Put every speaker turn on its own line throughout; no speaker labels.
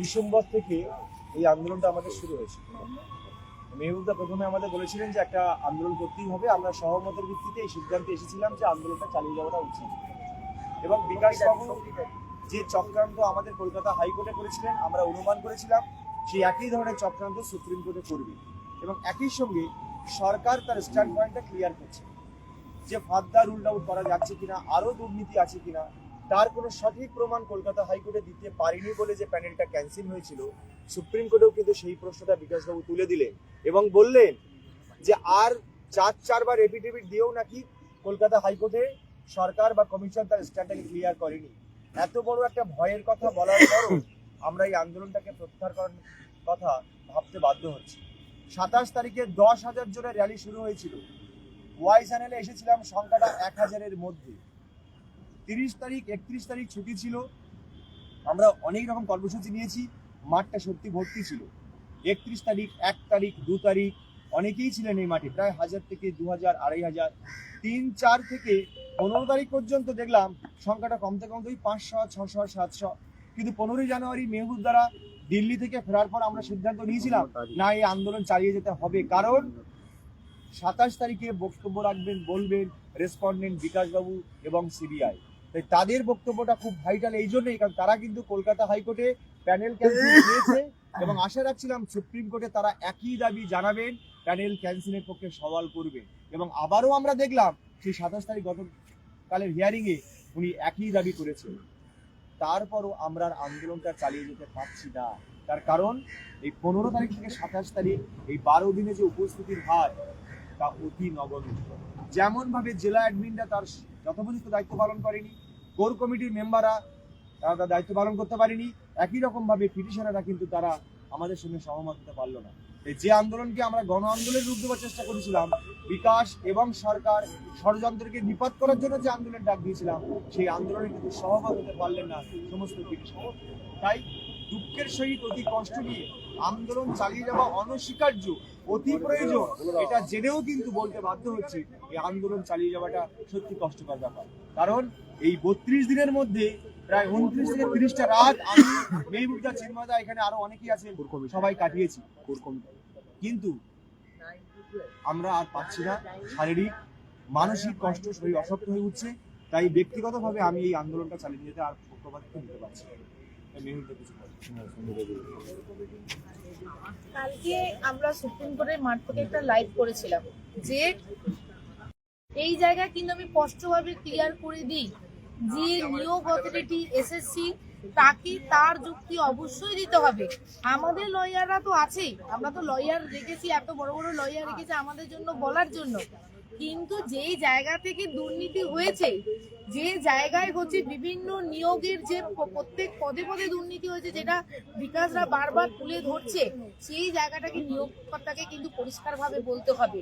December থেকে এই আন্দোলনটা আমাদের শুরু হয়েছে। মেহবুবদা প্রথমে আমাদের বলেছিলেন যে একটা আন্দোলন করতেই হবে। আমরা সহমতের ভিত্তিতে এই সিদ্ধান্তে এসেছিলাম যে আন্দোলনটা চালিয়ে যাওয়াটা উচিত। এবং বিকাশ বাবু যে চক্রান্ত আমাদের কলকাতা হাইকোর্টে করেছিলেন, আমরা অনুমান করেছিলাম, সেই একই ধরনের চক্রান্ত সুপ্রিম কোর্টে করবে। এবং একই সঙ্গে সরকার তার স্ট্যান্ড পয়েন্টটা ক্লিয়ার করছে যে ফাদ্দার রুল আউট করা যাচ্ছে কিনা, আরও দুর্নীতি আছে কিনা তার কোনো সঠিক প্রমাণ কলকাতা হাইকোর্টে দিতে পারেনি বলে যে প্যানেলটা ক্যান্সেল হয়েছিল, সুপ্রিম কোর্টেও কিন্তু সেই প্রশ্নটা বিকাশবাবু তুলে দিলেন এবং বললেন যে আর চার চারবার এফিডেভিট দিয়েও নাকি কলকাতা হাইকোর্টে সরকার বা কমিশন তার স্ট্যান্ডটাকে ক্লিয়ার করেনি। এত বড় একটা ভয়ের কথা বলার পরও আমরা এই আন্দোলনটাকে প্রত্যাহার করার কথা ভাবতে বাধ্য হচ্ছি। সাতাশ তারিখে দশ হাজার জনের র্যালি শুরু হয়েছিল। ওয়াই চ্যানেলে এসেছিলাম সংখ্যাটা এক হাজারের মধ্যে। তিরিশ তারিখ, একত্রিশ তারিখ ছুটি ছিল। আমরা অনেক রকম কর্মসূচি নিয়েছি, মাঠটা সত্যি ভর্তি ছিল। একত্রিশ তারিখ, এক তারিখ, দু তারিখ, অনেকেই ছিলেন এই মাঠে, প্রায় হাজার থেকে দু হাজার, আড়াই হাজার। তিন, চার থেকে পনেরো তারিখ পর্যন্ত দেখলাম সংখ্যাটা কমতে কমতে ওই পাঁচশো, ছশো, সাতশো। কিন্তু পনেরোই জানুয়ারি মেহবুব দ্বারা দিল্লি থেকে ফেরার পর আমরা সিদ্ধান্ত নিয়েছিলাম, না, এই আন্দোলন চালিয়ে যেতে হবে। কারণ সাতাশ তারিখে বক্তব্য রাখবেন, বলবেন রেসপন্ডেন্ট বিকাশবাবু এবং সিবিআই। তাই তাদের বক্তব্যটা খুব ভাইটাল এই জন্যই কারণ তারা কিন্তু কলকাতা হাইকোর্টে প্যানেল ক্যান্সেল দিয়েছে এবং আশা রাখছিলাম সুপ্রিম কোর্টে তারা একই দাবি জানাবেন প্যানেল ক্যান্সেলের পক্ষে সওয়াল করবে এবং আবারও আমরা দেখলাম সেই সাতাশ তারিখ গতকালের হিয়ারিংয়ে উনি একই দাবি করেছেন। তারপরও আমরা আন্দোলনটা চালিয়ে যেতে পারছি না। তার কারণ এই পনেরো তারিখ থেকে সাতাশ তারিখ এই বারো দিনে যে উপস্থিতির হার তা অতি নগণ্য। যেমনভাবে জেলা অ্যাডমিনরা তার যথোপযুক্ত দায়িত্ব পালন করেনি কোর কমিটির মেম্বাররা, তারা তার দায়িত্ব পালন করতে পারেনি। একই রকম ভাবে পিটিশনাররা কিন্তু তারা আমাদের সঙ্গে সহমত হতে পারল না। যে আন্দোলনকে আমরা গণ আন্দোলনের রূপ দেওয়ার চেষ্টা করেছিলাম, বিকাশ এবং সরকার ষড়যন্ত্রকে নিপাত করার জন্য যে আন্দোলন ডাক দিয়েছিলাম, সেই আন্দোলনে কিন্তু সহমত হতে পারলেন না সমস্ত পিটিশনার। তাই দুঃখের সহিত অতি কষ্ট নিয়ে আন্দোলন চালিয়ে যাওয়া অনস্বীকার্য অতি প্রয়োজন। এটা জেনেও কিন্তু বলতে বাধ্য হচ্ছে, এই আন্দোলন চালিয়ে যাওয়াটা সত্যি কষ্টকর ব্যাপার। কারণ এই বত্রিশ দিনের মধ্যে প্রায় উনত্রিশ থেকে তিরিশটা রাত আমি মেহবুবদা চিন্ময়দা এখানে আরও অনেকেই আছে সবাই কাটিয়েছি। কিন্তু আমরা আর পাচ্ছি না শারীরিক, মানসিক কষ্ট শরীর অশক্ত হয়ে উঠছে, তাই ব্যক্তিগতভাবে আমি এই আন্দোলনটা চালিয়ে যেতে আর পক্ষপাতিত্ব নিতে পারছি মেহুলদা কিছু।
কালকে আমরা সুপ্রিম কোর্টের মাঠ থেকে একটা লাইভ করেছিলাম, যে এই জায়গা কিন্তু আমি স্পষ্টভাবে ক্লিয়ার করে দিই, যে নিয়োগ অথরিটি এসএসসি তাকে তার যুক্তি অবশ্যই দিতে হবে। আমাদের লয়াররা তো আছেই, আমরা তো লয়ার রেখেছি এত বড় বড় লয়ার রেখেছি আমাদের জন্য বলার জন্য। কিন্তু যেই জায়গা থেকে দুর্নীতি হয়েছে, যে জায়গায় হচ্ছে বিভিন্ন নিয়োগের যে প্রত্যেক পদে পদে দুর্নীতি হয়েছে, যেটা বিকাশরা বারবার তুলে ধরছে, সেই জায়গাটাকে নিয়োগকর্তাকে কিন্তু পরিষ্কারভাবে বলতে হবে।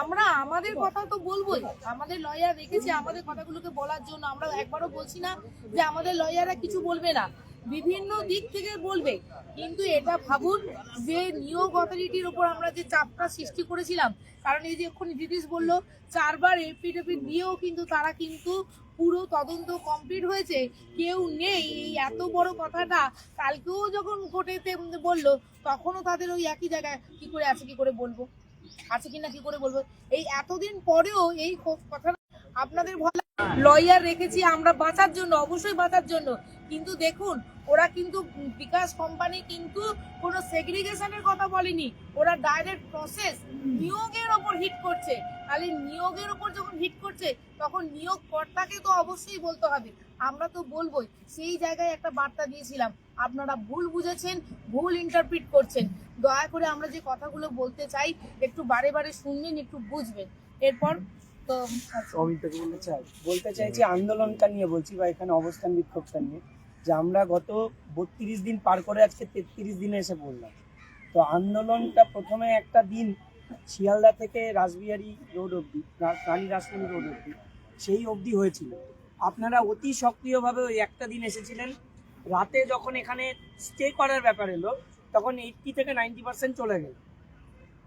আমরা, আমাদের কথা তো বলবোই, আমাদের লয়ার রেখেছে, আমাদের কথাগুলোকে বলার জন্য আমরা একবারও বলছি না যে আমাদের লয়াররা কিছু বলবে না। বিভিন্ন দিক থেকে বলবে। কিন্তু এটা ভাবুন, যে নিয়োগ অথরিটির উপর আমরা যে চাপটা সৃষ্টি করেছিলাম, কারণ এই যে এক্ষুনি দিদিস বলল, চারবার এফিডেভিট দিয়েও কিন্তু তারা কিন্তু পুরো তদন্ত কমপ্লিট হয়েছে। কেউ নেই, এই এত বড় কথাটা কালকেও যখন কোর্টেতে বলল, তখনও তাদের ওই একই জায়গায়, কি করে আছে, কি করে বলব? আছে কিনা, কি করে বলব? এই এতদিন পরেও এই কথা আপনাদের লয়ার রেখেছি, আমরা বাঁচার জন্য, অবশ্যই বাঁচার জন্য। কিন্তু দেখুন, ওরা কিন্তু বিকাশ কোম্পানি কিন্তু কোনো সেগ্রিগেশনের কথা বলেনি। ওরা ডাইরেক্ট প্রসেস নিয়োগের ওপর হিট করছে। তাহলে নিয়োগের ওপর যখন হিট করছে, তখন নিয়োগ কর্তাকে তো অবশ্যই বলতে হবে। আমরা তো বলবোই, সেই জায়গায় একটা বার্তা দিয়েছিলাম। আপনারা ভুল বুঝেছেন, ভুল ইন্টারপ্রিট করছেন। দয়া করে আমরা যে কথাগুলো বলতে চাই, একটু বারে বারে শুনবেন, একটু বুঝবেন। এরপর
অমিতকে বলতে চাই। বলতে চাইছি আন্দোলনটা নিয়ে বলছি বা এখানে অবস্থান বিক্ষোভটা নিয়ে, যে আমরা গত বত্রিশ দিন পার করে আজকে তেত্রিশ দিনে এসে পড়লাম। তো আন্দোলনটা প্রথমে একটা দিন শিয়ালদা থেকে রাসবিহারি রোড অবধি রানী রাসমণি রোড অবধি, সেই অবধি হয়েছিল। আপনারা অতি সক্রিয়ভাবে ওই একটা দিন এসেছিলেন। রাতে যখন এখানে স্টে করার ব্যাপার এলো, তখন এইটটি থেকে নাইনটি পার্সেন্ট চলে গেল।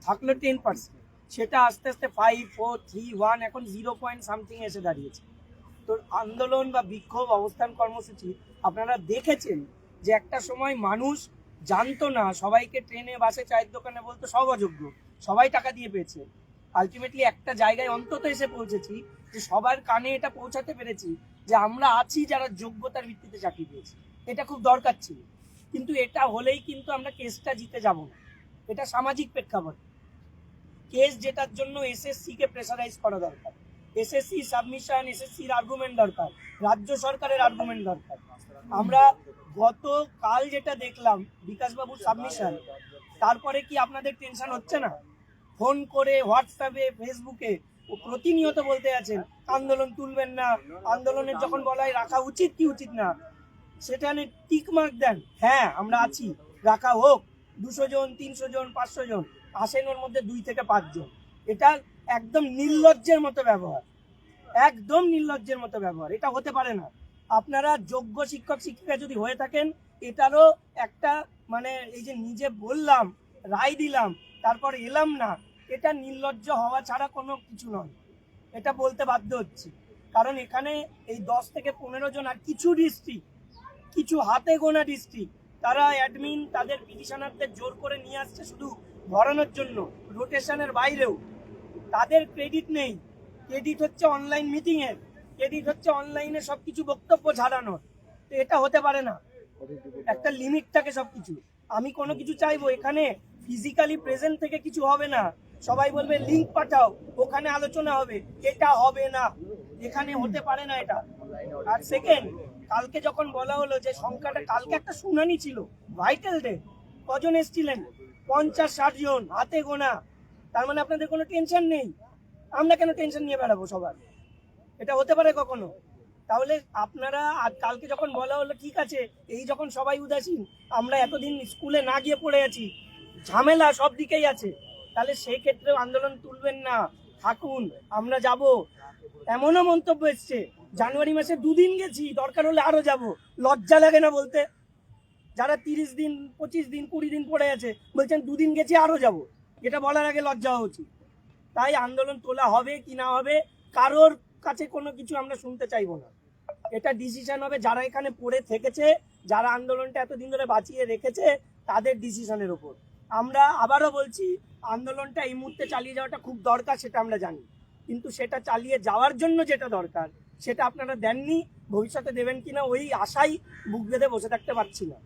থাকল টেন পার্সেন্ট সেটা আস্তে আস্তে ফাইভ ফোর থ্রি ওয়ান এখন জিরো পয়েন্ট সামথিং এসে দাঁড়িয়েছে। তো আন্দোলন বা বিক্ষোভ অবস্থান কর্মসূচি আপনারা দেখেছেন যে একটা সময় মানুষ জানতো না, সবাইকে ট্রেনে, বাসে, চায়ের দোকানে বলতো সব অযোগ্য, সবাই টাকা দিয়ে পেয়েছে। আলটিমেটলি একটা জায়গায় অন্তত এসে পৌঁছেছি যে সবার কানে এটা পৌঁছাতে পেরেছি যে আমরা আছি যারা যোগ্যতার ভিত্তিতে চাকরি পেয়েছি। এটা খুব দরকার ছিল। কিন্তু এটা হলেই কিন্তু আমরা কেসটা জিতে যাব না। এটা সামাজিক প্রেক্ষাপট। কেস জেতার জন্য এসএসসি কে প্রেসারাইজ করা দরকার। এসএসসি সাবমিশন এসএসসির আর্গুমেন্ট দরকার। রাজ্য সরকারের আর্গুমেন্ট দরকার। আমরা গত কাল যেটা দেখলাম বিকাশবাবুর সাবমিশন তারপরে কি আপনাদের টেনশন হচ্ছে না? ফোন করে হোয়াটসঅ্যাপে ফেসবুকে ও প্রতিনিয়ত বলতে আছেন, আন্দোলন তুলবেন না। আন্দোলনের যখন বলা হয় রাখা উচিত কি উচিত না? সেখানে টিক মার্ক দেন। হ্যাঁ আমরা আছি। রাখা হোক। দুশো জন, তিনশো জন, পাঁচশো জন। আসেন ওর মধ্যে দুই থেকে পাঁচজন। এটা একদম নির্লজ্জের মতো ব্যবহার। একদম নির্লজ্জের মতো ব্যবহার। এটা হতে পারে না। আপনারা যোগ্য শিক্ষক, শিক্ষিকা যদি হয়ে থাকেন, এটারও একটা মানে এই যে নিজে বললাম, রায় দিলাম, তারপর এলাম না, এটা নির্লজ্জ হওয়া ছাড়া কোনো কিছু নয়। এটা বলতে বাধ্য হচ্ছি। কারণ এখানে এই দশ থেকে পনেরো জন আর কিছু ডিস্ট্রিক্ট কিছু হাতে গোনা ডিস্ট্রিক্ট তারা অ্যাডমিন তাদের পিটিশনারদের জোর করে নিয়ে আসছে শুধু ভরানোর জন্য রোটেশনের বাইরেও তাদের ক্রেডিট নেই। ক্রেডিট হচ্ছে অনলাইন মিটিং এর। ক্রেডিট হচ্ছে অনলাইনে সবকিছু বক্তব্য ছাড়ানোর তো এটা হতে পারে না। একটা লিমিট থাকে সবকিছু আমি কোনো কিছু চাইব, এখানে ফিজিক্যালি প্রেজেন্ট থেকে কিছু হবে না। সবাই বলবে লিংক পাঠাও, ওখানে আলোচনা হবে। এটা হবে না। এখানে হতে পারে না এটা। আর সেকেন্ড কালকে যখন বলা হলো যে সংখ্যাটা, কালকে একটা শুনানি ছিল ভাইটাল ডে কজন এসছিলেন? পঞ্চাশ, ষাট জন হাতে গোনা। তার মানে আপনাদের কোনো টেনশন নেই। আমরা কেন টেনশন নিয়ে বেড়াবো সবার? এটা হতে পারে কখনো? তাহলে আপনারা কালকে যখন বলা হলো, ঠিক আছে, এই যখন সবাই উদাসীন, আমরা এতদিন স্কুলে না গিয়ে পড়ে আছি, ঝামেলা সব দিকেই আছে, তাহলে সেই ক্ষেত্রেও আন্দোলন তুলবেন না। থাকুন, আমরা যাব। এমনও মন্তব্য এসছে, জানুয়ারি মাসে দুদিন গেছি, দরকার হলে আরও যাব। লজ্জা লাগে না বলতে। যারা তিরিশ দিন, পঁচিশ দিন, কুড়ি দিন পড়ে আছে, বলছেন দুদিন গেছি আরও যাব। এটা বলার আগে লজ্জা উচিত। তাই আন্দোলন তোলা হবে কি না হবে, কারোর কাছে কোনো কিছু আমরা শুনতে চাইব না। এটা ডিসিশন হবে যারা এখানে পড়ে থেকেছে, যারা আন্দোলনটা এতদিন ধরে বাঁচিয়ে রেখেছে, তাদের ডিসিশনের ওপর। আমরা আবারও বলছি, আন্দোলনটা এই মুহূর্তে চালিয়ে যাওয়াটা খুব দরকার, সেটা আমরা জানি। কিন্তু সেটা চালিয়ে যাওয়ার জন্য যেটা দরকার, সেটা আপনারা দেননি, ভবিষ্যতে দেবেন কিনা, ওই আশাই বুক বেঁধে বসে থাকতে পারছি না।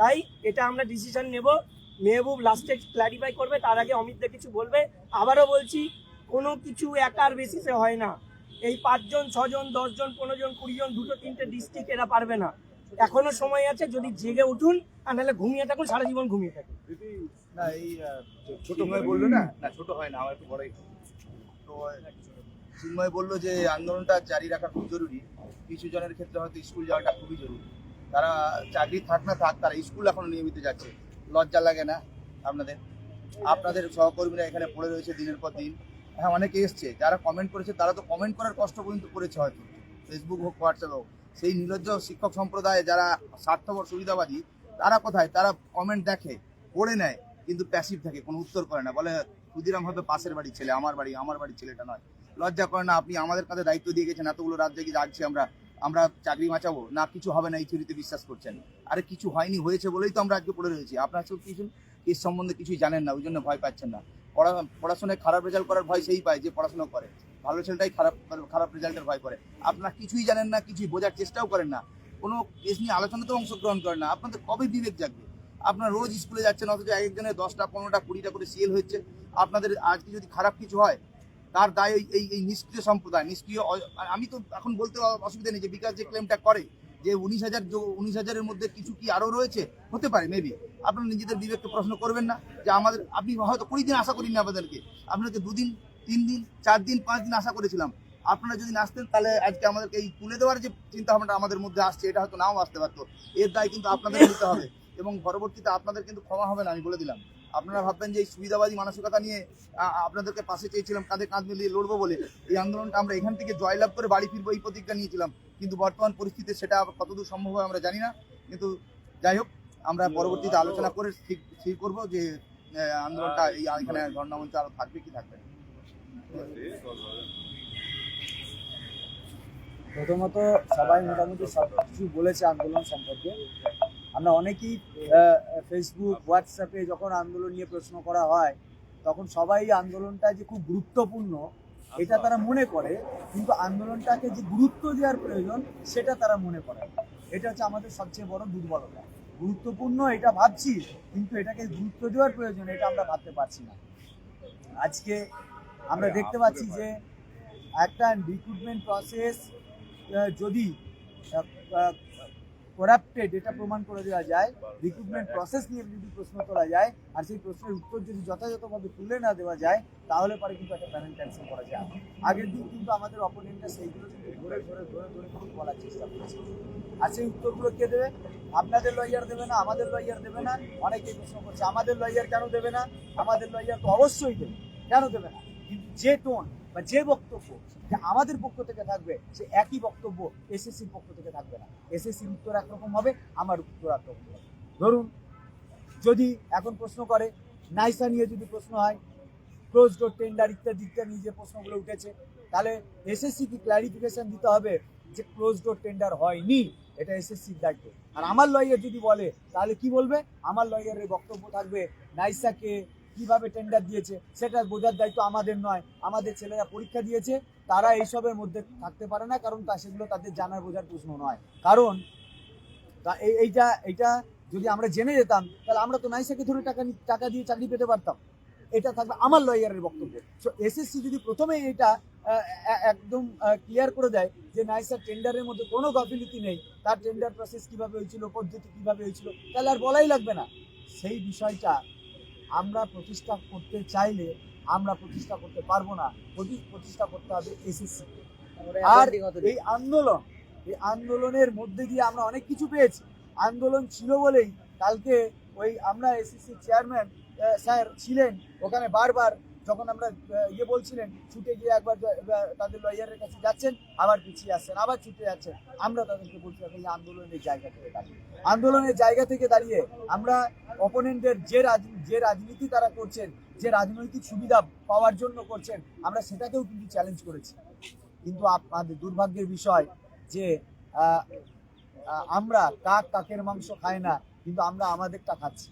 তাই এটা আমরা ডিসিশন নেব। মেহবুব লাস্টে ক্ল্যারিফাই করবে, তার আগে অমিতদা কিছু বলবে। আবারও বলছি, কোনো কিছু একার বেসিসে হয় না। এই পাঁচজন, ছজন, দশজন পনেরো জন কুড়ি জন দুটো, তিনটে ডিস্ট্রিক্ট এরা পারবে না। এখনও সময় আছে, যদি জেগে উঠুন, আর নাহলে ঘুমিয়ে থাকুন, সারা জীবন ঘুমিয়ে থাকুন।
না, এই ছোট ভাই বলল না? না, ছোট হয় না, আমার একটু বড়ই তো চিন্ময় বলল যে, আন্দোলনটা জারি রাখা খুব জরুরি। কিছু জনের ক্ষেত্রে হয়তো স্কুল যাওয়াটা খুবই জরুরি। তারা চাকরি থাক না থাক, তারা স্কুল এখনও নিয়মিত যাচ্ছে। লজ্জা লাগে না আপনাদের? আপনাদের সহকর্মীরা এখানে পড়ে রয়েছে দিনের পর দিন। হ্যাঁ অনেকে এসছে, যারা কমেন্ট করেছে, তারা তো কমেন্ট করার কষ্ট পর্যন্ত করেছে হয়তো। ফেসবুক হোক হোয়াটসঅ্যাপ হোক। সেই নির্লজ্জ শিক্ষক সম্প্রদায়ে যারা স্বার্থপর, সুবিধাবাদী, তারা কোথায়? তারা কমেন্ট দেখে, পড়ে নেয়, কিন্তু প্যাসিভ থাকে, কোনো উত্তর করে না। বলে, ক্ষুদিরাম হবে পাশের বাড়ির ছেলে, আমার বাড়ি, আমার বাড়ির ছেলেটা নয়। লজ্জা করে না, আপনি আমাদের কাছে দায়িত্ব দিয়ে গেছেন, এতগুলো রাত জেগে যাচ্ছি আমরা। আমরা চাকরি বাঁচাবো? না, কিছু হবে না, এই থিওরিতে বিশ্বাস করছেন। আরে, কিছু হয়নি, হয়েছে বলেই তো আমরা আজকে পড়ে রয়েছি। আপনারা সব কিছু কেস সম্বন্ধে কিছুই জানেন না, ওই জন্য ভয় পাচ্ছেন না। পড়া, পড়াশোনায় খারাপ রেজাল্ট করার ভয় সেই পায় যে পড়াশোনা করে। ভালো ছেলেটাই খারাপ খারাপ রেজাল্টের ভয় করে। আপনারা কিছুই জানেন না, কিছুই বোঝার চেষ্টাও করেন না। কোনো কেস নিয়ে আলোচনাতেও অংশগ্রহণ করেন না। আপনাদের কবে বিবেক জাগবে? আপনার রোজ স্কুলে যাচ্ছেন, অথচ এক একজনের দশটা, পনেরোটা, কুড়িটা করে সিএল হচ্ছে। আপনাদের আজকে যদি খারাপ কিছু হয় তার দায় এই এই নিষ্ক্রিয় সম্প্রদায়, নিষ্ক্রিয় আমি তো এখন বলতে অসুবিধা নেই যে বিকাশ যে ক্লেমটা করে, যে উনিশ হাজার উনিশ হাজারের মধ্যে কিছু কি আরও রয়েছে? হতে পারে মেবি আপনারা নিজেদের বিবেককে প্রশ্ন করবেন না যে আমাদের আপনি হয়তো কুড়ি দিন আশা করিনি আপনাদেরকে। আপনাকে দুদিন, তিন দিন, চার দিন, পাঁচ দিন আশা করেছিলাম। আপনারা যদি আসতেন তাহলে আজকে আমাদেরকে এই তুলে দেওয়ার যে চিন্তা ভাবনাটা আমাদের মধ্যে আসছে, এটা হয়তো নাও আসতে পারতো। এর দায় কিন্তু আপনাদের নিতে হবে এবং পরবর্তীতে আপনাদের কিন্তু ক্ষমা হবে না, আমি বলে দিলাম। আপনারা ভাববেন যে এই সুবিধাবাদী মানসিকতা নিয়ে আপনাদেরকে পাশে চেয়েছিলাম, কাঁধে কাঁধ মিলিয়ে লড়বো বলে এই আন্দোলনটা আমরা এখান থেকে জয়লাভ করে বাড়ি ফিরবো এই প্রতিজ্ঞা নিয়েছিলাম। কিন্তু বর্তমান পরিস্থিতিতে সেটা কতদূর সম্ভব হয় আমরা জানি না। কিন্তু যাই হোক, আমরা পরবর্তীতে আলোচনা করে ঠিক স্থির করব যে আন্দোলনটা এই এখানে ধর্ণা মঞ্চ আরও থাকবে কি থাকবে
প্রথমত সবাই মোটামুটি সব কিছু বলেছে আন্দোলন সম্পর্কে। আমরা অনেকেই ফেসবুক হোয়াটসঅ্যাপে যখন আন্দোলন নিয়ে প্রশ্ন করা হয় তখন সবাই আন্দোলনটা যে খুব গুরুত্বপূর্ণ এটা তারা মনে করে কিন্তু আন্দোলনটাকে যে গুরুত্ব দেওয়ার প্রয়োজন সেটা তারা মনে করে। এটা হচ্ছে আমাদের সবচেয়ে বড় দুর্বলতা। গুরুত্বপূর্ণ এটা ভাবছি কিন্তু এটাকে গুরুত্ব দেওয়ার প্রয়োজন এটা আমরা ভাবতে পারছি না। আজকে আমরা দেখতে পাচ্ছি যে একটা রিক্রুটমেন্ট প্রসেস যদি করাপ্টেড এটা প্রমাণ করে দেওয়া যায়। রিক্রুটমেন্ট প্রসেস নিয়ে যদি প্রশ্ন তোলা যায়, আর সেই প্রশ্নের উত্তর যদি যথাযথভাবে তুলে না দেওয়া যায়, তাহলে পরে কিন্তু একটা প্যানেল ক্যান্সেল করা যায়। আগের দিন কিন্তু আমাদের অপোনেন্টরা সেইগুলো কিন্তু ধরে ধরে ধরে ধরে কিন্তু বলার চেষ্টা করেছে। আর সেই উত্তরগুলো কে দেবে? আপনাদের লয়ার দেবে না, আমাদের লয়ার দেবে না, অনেকেই প্রশ্ন করছে, আমাদের লয়ার কেন দেবে না? আমাদের লয়ার তো অবশ্যই দেবে, কেন দেবে না? কিন্তু যে টোন বা যে বক্তব্য যে আমাদের পক্ষ থেকে থাকবে, সে একই বক্তব্য এসএসসির পক্ষ থেকে থাকবে না। এসএসসির উত্তর একরকম হবে, আমার উত্তর একরকম হবে। ধরুন, যদি এখন প্রশ্ন করে, নাইসা নিয়ে যদি প্রশ্ন হয় ক্লোজ ডোর টেন্ডার ইত্যাদি ইত্যাদি নিয়ে যে প্রশ্নগুলো উঠেছে, তাহলে এসএসসি কি ক্লারিফিকেশন দিতে হবে যে ক্লোজ ডোর টেন্ডার হয়নি, এটা এসএসসির দায়িত্ব। আর আমার লয়ার যদি বলে, তাহলে কি বলবে? আমার লয়ারের বক্তব্য থাকবে, নাইসাকে কীভাবে টেন্ডার দিয়েছে, সেটা বোঝার দায়িত্ব আমাদের নয়। আমাদের ছেলেরা পরীক্ষা দিয়েছে, তারা এইসবের মধ্যে থাকতে পারে না, কারণ তা সেগুলো তাদের জানার বোঝার প্রশ্ন নয়। কারণ, তা এই- এইটা এইটা যদি আমরা জেনে যেতাম, তাহলে আমরা তো নাইসাকে ধরে টাকা টাকা দিয়ে চাকরি পেতে পারতাম। এটা থাকবে আমার লয়ারের বক্তব্য। সো এসএসসি যদি প্রথমে এটা একদম ক্লিয়ার করে দেয় যে নাইসার টেন্ডারের মধ্যে কোনো গাফিলতি নেই, তার টেন্ডার প্রসেস কীভাবে হয়েছিল, পদ্ধতি কীভাবে হয়েছিল, তাহলে আর বলাই লাগবে না। সেই বিষয়টা আমরা প্রতিষ্ঠা করতে চাইলে আমরা প্রতিষ্ঠা করতে পারব না। প্রতি- প্রতিষ্ঠা করতে হবে এসএসসি আর এই আন্দোলন এই আন্দোলনের মধ্যে দিয়ে আমরা অনেক কিছু পেয়েছি। আন্দোলন ছিল বলেই কালকে ওই আমরা এসএসসি চেয়ারম্যান স্যার ছিলেন। ওখানে বারবার যখন আমরা ইয়ে বলছিলেন ছুটে গিয়ে একবার তাদের লয়ারের কাছে যাচ্ছেন আবার পিছিয়ে আসছেন আবার ছুটে যাচ্ছেন। আমরা তাদেরকে বলছি এখন এই আন্দোলনের জায়গা থেকে দাঁড়িয়ে। আন্দোলনের জায়গা থেকে দাঁড়িয়ে আমরা অপোনেন্টের যে যে রাজনীতি তারা করছেন, যে রাজনৈতিক সুবিধা পাওয়ার জন্য করছেন, আমরা সেটাকেও কিন্তু চ্যালেঞ্জ করেছি। কিন্তু আমাদের দুর্ভাগ্যের বিষয় যে আমরা কাক কাকের মাংস খায় না, কিন্তু আমরা আমাদেরটা খাচ্ছি।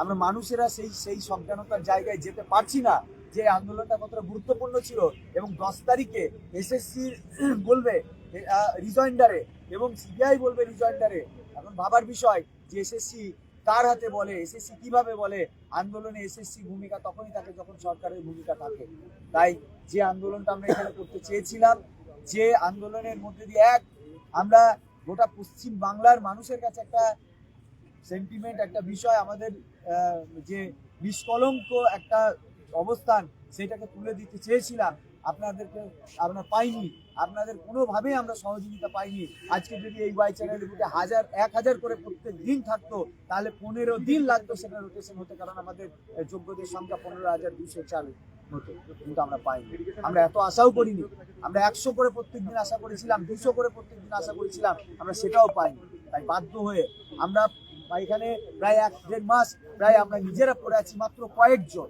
আমরা মানুষেরা সেই সেই সজ্ঞানতার জায়গায় যেতে পারছি না, যে আন্দোলনটা কতটা গুরুত্বপূর্ণ ছিল এবং দশ তারিখে এসএসসি বলবে রিজয়েন্ডারে এবং সিবিআই বলবে রিজয়েন্ডারে এখন ভাবার বিষয় যে এসএসসি কার হাতে বলে, এসএসসি কীভাবে বলে, আন্দোলনে এসএসসি ভূমিকা তখনই থাকে যখন সরকারের ভূমিকা থাকে। তাই যে আন্দোলনটা আমরা এখানে করতে চেয়েছিলাম, যে আন্দোলনের মধ্যে দিয়ে এক, আমরা গোটা পশ্চিম বাংলার মানুষের কাছে একটা সেন্টিমেন্ট একটা বিষয়, আমাদের যে নিষ্কলঙ্ক একটা অবস্থান, সেটাকে তুলে দিতে চেয়েছিলাম। আপনাদেরকে আমরা পাইনি, আপনাদের কোনোভাবেই আমরা সহযোগিতা পাইনি। আজকে যদি এই ওয়াই চ্যানেলের বুকে হাজার, এক হাজার করে প্রত্যেক দিন থাকতো, তাহলে পনেরো দিন লাগতো সেটা রোটেশন হতে, কারণ আমাদের যোগ্যদের সংখ্যা পনেরো হাজার দুশো চার হতো, কিন্তু আমরা পাইনি। আমরা এত আশাও করিনি। আমরা একশো করে প্রত্যেক দিন আশা করেছিলাম, দুশো করে প্রত্যেক দিন আশা করেছিলাম, আমরা সেটাও পাইনি। তাই বাধ্য হয়ে আমরা এখানে প্রায় এক দেড় মাস প্রায় আমরা নিজেরা পড়ে আছি মাত্র কয়েকজন।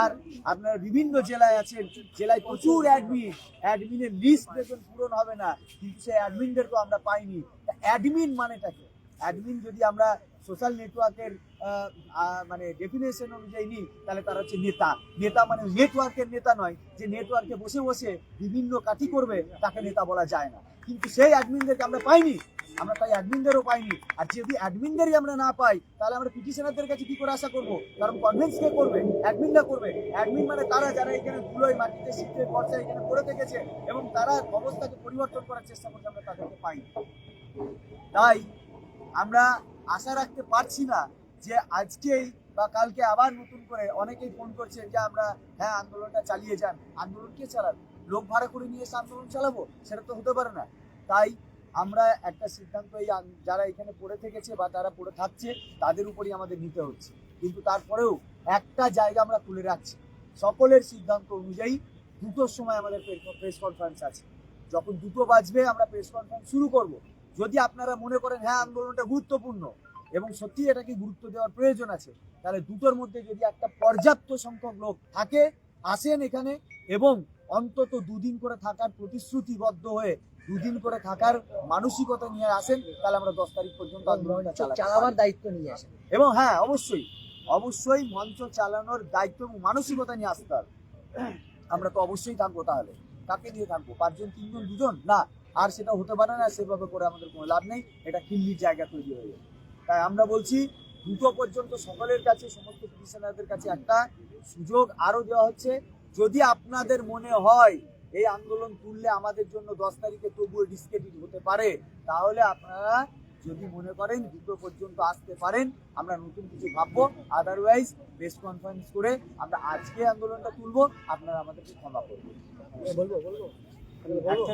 আর আপনার বিভিন্ন জেলায় আছেন, জেলায় প্রচুর অ্যাডমিন অ্যাডমিনের লিস্ট পূরণ হবে না, কিন্তু সেই অ্যাডমিনদেরকেও আমরা পাইনি। অ্যাডমিন মানেটা কি? অ্যাডমিন যদি আমরা সোশ্যাল নেটওয়ার্কের মানে ডেফিনেশন অনুযায়ী নিই, তাহলে তারা হচ্ছে নেতা। নেতা মানে নেটওয়ার্কের নেতা নয়, যে নেটওয়ার্কে বসে বসে বিভিন্ন কাঠি করবে, তাকে নেতা বলা যায় না। কিন্তু সেই অ্যাডমিনদেরকে আমরা পাইনি। আমরা তাই অ্যাডমিনদেরও পাইনি। আর যদি অ্যাডমিনদেরই আমরা না পাই, তাহলে আমরা পিটিশনারদের কাছে কি করে আশা করব? কারণ কনভেন্স কে করবে? অ্যাডমিনরা করবে। অ্যাডমিন মানে তারা যারা এখানে ধুলোয় মাটিতে শীতের বর্ষায় এখানে পড়ে থেকেছে এবং তারা অবস্থাকে পরিবর্তন করার চেষ্টা করছে, আমরা তাদেরকে পাইনি। তাই আমরা আশা রাখতে পারছি না যে আজকেই বা কালকে আবার নতুন করে অনেকেই ফোন করছে যে আমরা হ্যাঁ আন্দোলনটা চালিয়ে যান। আন্দোলন কে চালাবে? লোক ভাড়া করে নিয়ে এসে আন্দোলন চালাবো? সেটা তো হতে পারে না। তাই আমরা একটা সিদ্ধান্ত এই যারা এখানে পড়ে থেকেছে বা তারা পড়ে থাকছে, তাদের উপরই আমাদের নিতে হচ্ছে। কিন্তু তারপরেও একটা জায়গা আমরা খুলে রাখছি। সকলের সিদ্ধান্ত অনুযায়ী দুটোর সময় আমাদের প্রেস কনফারেন্স আছে। যখন দুটো বাজবে, আমরা প্রেস কনফারেন্স শুরু করব। যদি আপনারা মনে করেন হ্যাঁ আন্দোলনটা গুরুত্বপূর্ণ এবং সত্যি এটাকে গুরুত্ব দেওয়ার প্রয়োজন আছে, তাহলে দুটোর মধ্যে যদি একটা পর্যাপ্ত সংখ্যক লোক থাকে, আসেন এখানে এবং অন্তত দুদিন করে থাকার প্রতিশ্রুতিবদ্ধ হয়ে দুদিন করে থাকার মানসিকতা নিয়ে আসেন তাহলে আমরা দশ তারিখ পর্যন্ত আন্দোলনটা
চালাবার। দায়িত্ব নিয়ে আসেন।
এবং হ্যাঁ অবশ্যই অবশ্যই মঞ্চ চালানোর দায়িত্ব এবং মানসিকতা নিয়ে আসতে হবে। আমরা তো অবশ্যই থাকব তাহলে। কাকে দিয়ে থাকব? পাঁচজন তিনজন দুজন? না আর সেটা হতে পারে না সেভাবে করে আমাদের কোনো লাভ নেই। এটা খিল্লির জায়গা তৈরি হয়ে যাবে তাই আমরা বলছি দুটো পর্যন্ত সকলের কাছে সমস্ত পিটিশনারদের কাছে একটা সুযোগ আরও দেওয়া হচ্ছে। যদি আপনাদের মনে হয় এই আন্দোলন তুললে আমাদের জন্য দশ তারিখে তবুও ডিসক্রেডিট হতে পারে। তাহলে আপনারা যদি মনে করেন দুটো পর্যন্ত আসতে পারেন আমরা নতুন কিছু ভাববো। আদারওয়াইজ প্রেস কনফারেন্স করে আমরা আজকে আন্দোলনটা তুলবো আপনারা আমাদেরকে ক্ষমা করবেন।
বলব বলব।